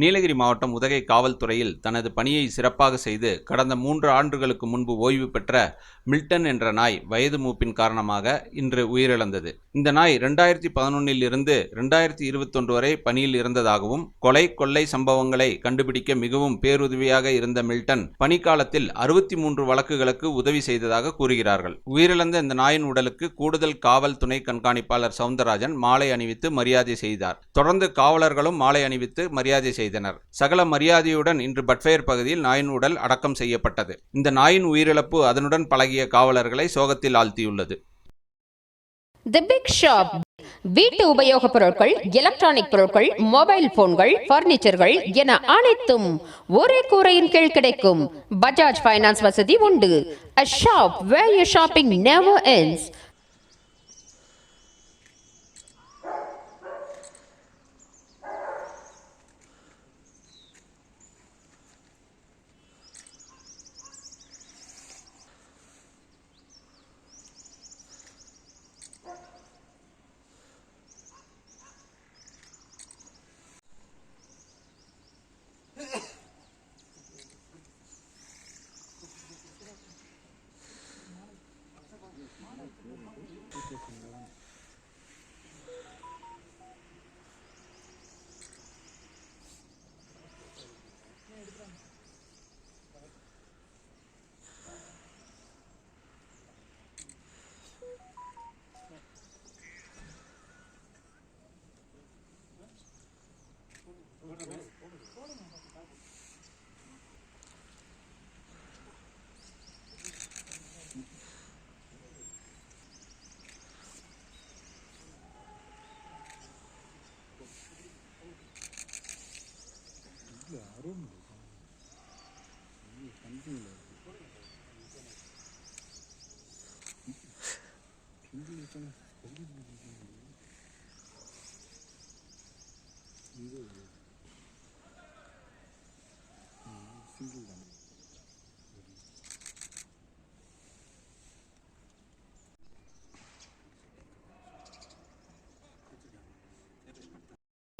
நீலகிரி மாவட்டம் உதகை காவல்துறையில் தனது பணியை சிறப்பாக செய்து கடந்த மூன்று ஆண்டுகளுக்கு முன்பு ஓய்வு பெற்ற மில்டன் என்ற நாய் வயது மூப்பின் காரணமாக இன்று உயிரிழந்தது. இந்த நாய் ரெண்டாயிரத்தி பதினொன்னில் இருந்து ரெண்டாயிரத்தி இருபத்தொன்று வரை பணியில் இருந்ததாகவும் கொலை கொள்ளை சம்பவங்களை கண்டுபிடிக்க மிகவும் பேருதவியாக இருந்த மில்டன் பணிக்காலத்தில் அறுபத்தி மூன்று வழக்குகளுக்கு உதவி செய்ததாக கூறுகிறார்கள். உயிரிழந்த இந்த நாயின் உடலுக்கு கூடுதல் காவல் துணை கண்காணிப்பாளர் சவுந்தரராஜன் மாலை அணிவித்து மரியாதை செய்தார். தொடர்ந்து காவலர்களும் மாலை அணிவித்து மரியாதை செய்தார். செய்தனர். சகல மரியாதையுடன் இன்று பட்ஃபயர் பகுதியில் நாயின் உடல் அடக்கம் செய்யப்பட்டது. இந்த நாயின் உயிரிழப்பு அதனுடன் பழகிய காவலர்களை சோகத்தில் ஆழ்த்தியுள்ளது. தி பிக் ஷாப் வீட்டு உபயோகப் பொருட்கள் எலக்ட்ரானிக் பொருட்கள் மொபைல் போன்கள் பர்னிச்சர்கள் என அனைத்தும் ஒரே கூரையின் கீழ் கிடைக்கும். பஜாஜ் ஃபைனான்ஸ் வசதி உண்டு. A shop where you shopping never 이거.